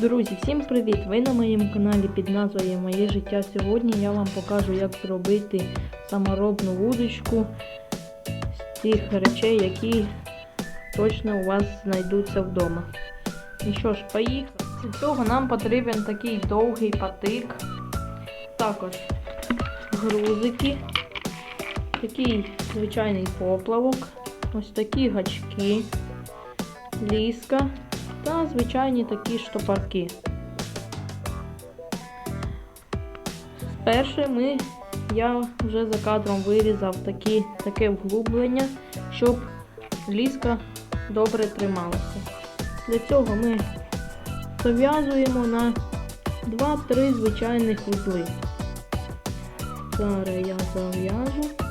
Друзі, всім привіт! Ви на моєму каналі під назвою Моє життя сьогодні. Я вам покажу, як зробити саморобну вудочку з тих речей, які точно у вас знайдуться вдома. І що ж, поїхали. Для цього нам потрібен такий довгий патик, також грузики, такий звичайний поплавок, ось такі гачки, ліска та звичайні такі штопорки. Перше ми, я вже за кадром вирізав такі, таке вглублення, щоб ліска добре трималася. Для цього ми зав'язуємо на 2-3 звичайних вузли. Зараз я зав'яжу.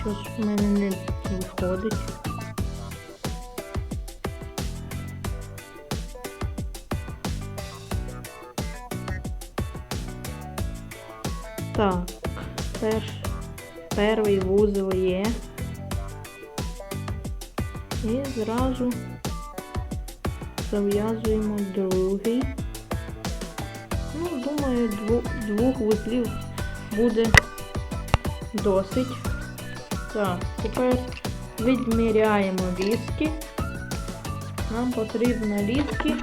Що ж в мене не виходить. Так, перш, перший вузол є. І зразу зав'язуємо другий. Ну, думаю, двох вузлів буде досить. Так, тепер відміряємо ліски. Нам потрібно ліски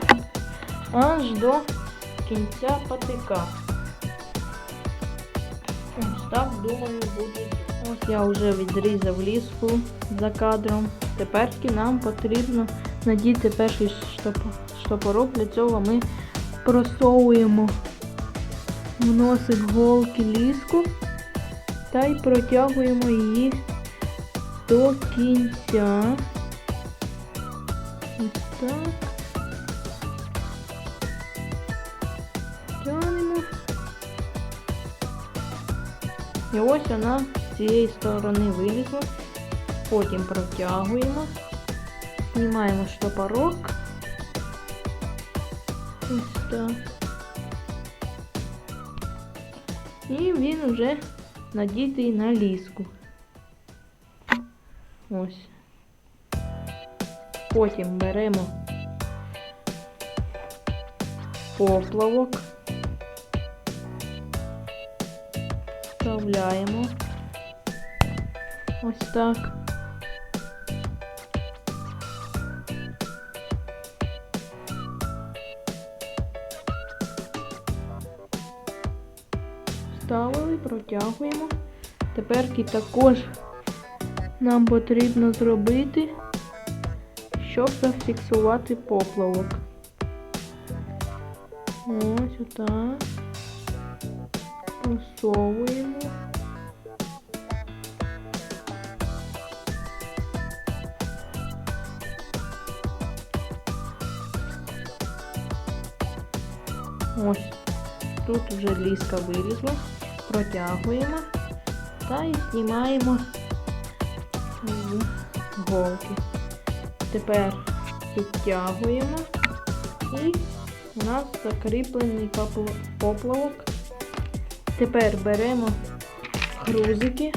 аж до кінця патика. Ось так, думаю, буде. Ось я вже відрізав ліску за кадром. Тепер нам потрібно надіти перший штоп... штопорок. Для цього ми просовуємо в носик голки ліску та й протягуємо її до кінця. Ось так. Тянемо. І ось вона з цієї сторони вилізла. Потім протягуємо, знімаємо штопорок. Ось так. І він вже надітий на ліску. Ось. Потім беремо поплавок, вставляємо ось так. Вставили, протягуємо. Тепер також нам потрібно зробити, щоб зафіксувати поплавок. Ось отак. Просовуємо. Ось. Тут вже ліска вилізла. Протягуємо та і знімаємо голки. Тепер підтягуємо і у нас закріплений поплавок. Тепер беремо грузики.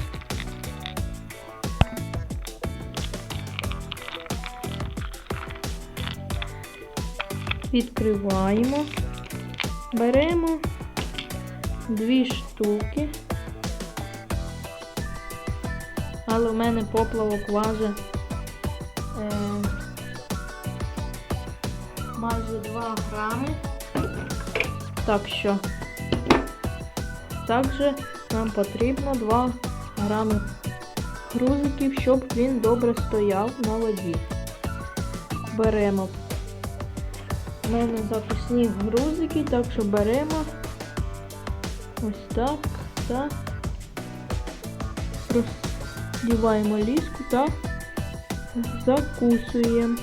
Відкриваємо, беремо дві штуки. Але в мене поплавок важить е, майже 2 грами. Так що також нам потрібно 2 грами грузиків, щоб він добре стояв на воді. Беремо в мене запасні грузики, так що беремо ось так, так. Діваємо ліску та закусуємо.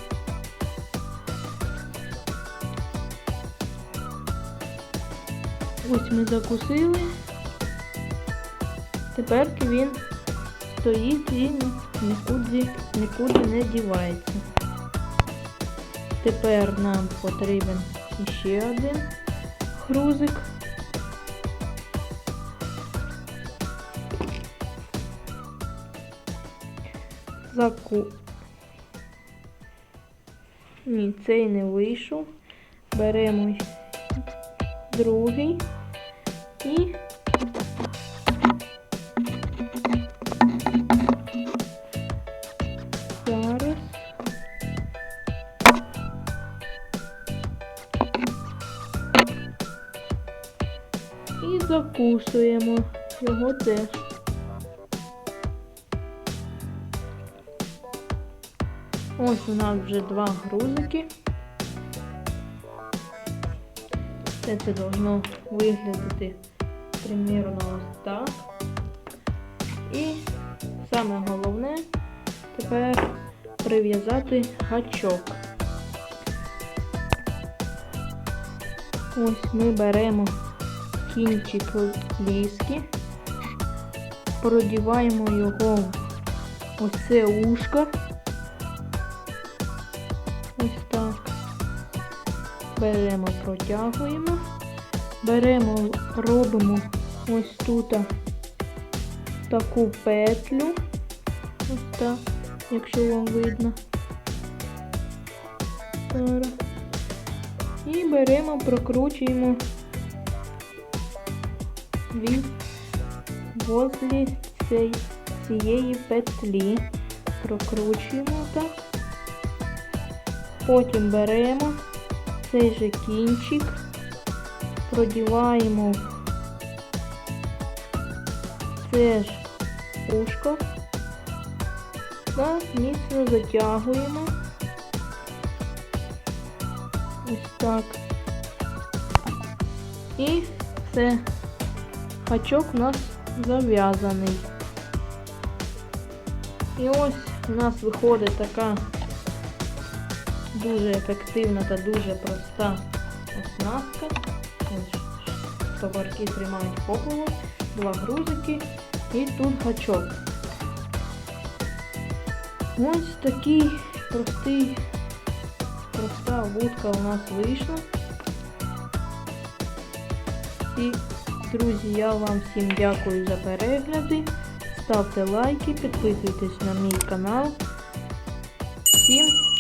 Ось ми закусили. Тепер він стоїть і нікуди, нікуди не дівається. Тепер нам потрібен ще один грузик. Заку. Ні, цей не вийшов. Беремо другий і зараз. І закусуємо його теж. Ось у нас вже два грузики. Все це должно виглядати примірно ось так. І саме головне тепер прив'язати гачок. Ось ми беремо кінчик ліски, продіваємо його в оце ушко. Беремо, протягуємо. Беремо, робимо ось тут таку петлю. Ось так, якщо вам видно. І беремо, прокручуємо возле цей, цієї петлі. Прокручуємо так. Потім беремо цей же кінчик, продіваємо це ж ушко та міцно затягуємо. Ось так. І все. Гачок у нас зав'язаний. І ось у нас виходить така дуже ефективна та дуже проста оснастка. Товарки тримають пополу, два грузики і тут гачок. Ось такий простий, проста вудка у нас вийшла. І, друзі, я вам всім дякую за перегляди. Ставте лайки, підписуйтесь на мій канал. Всім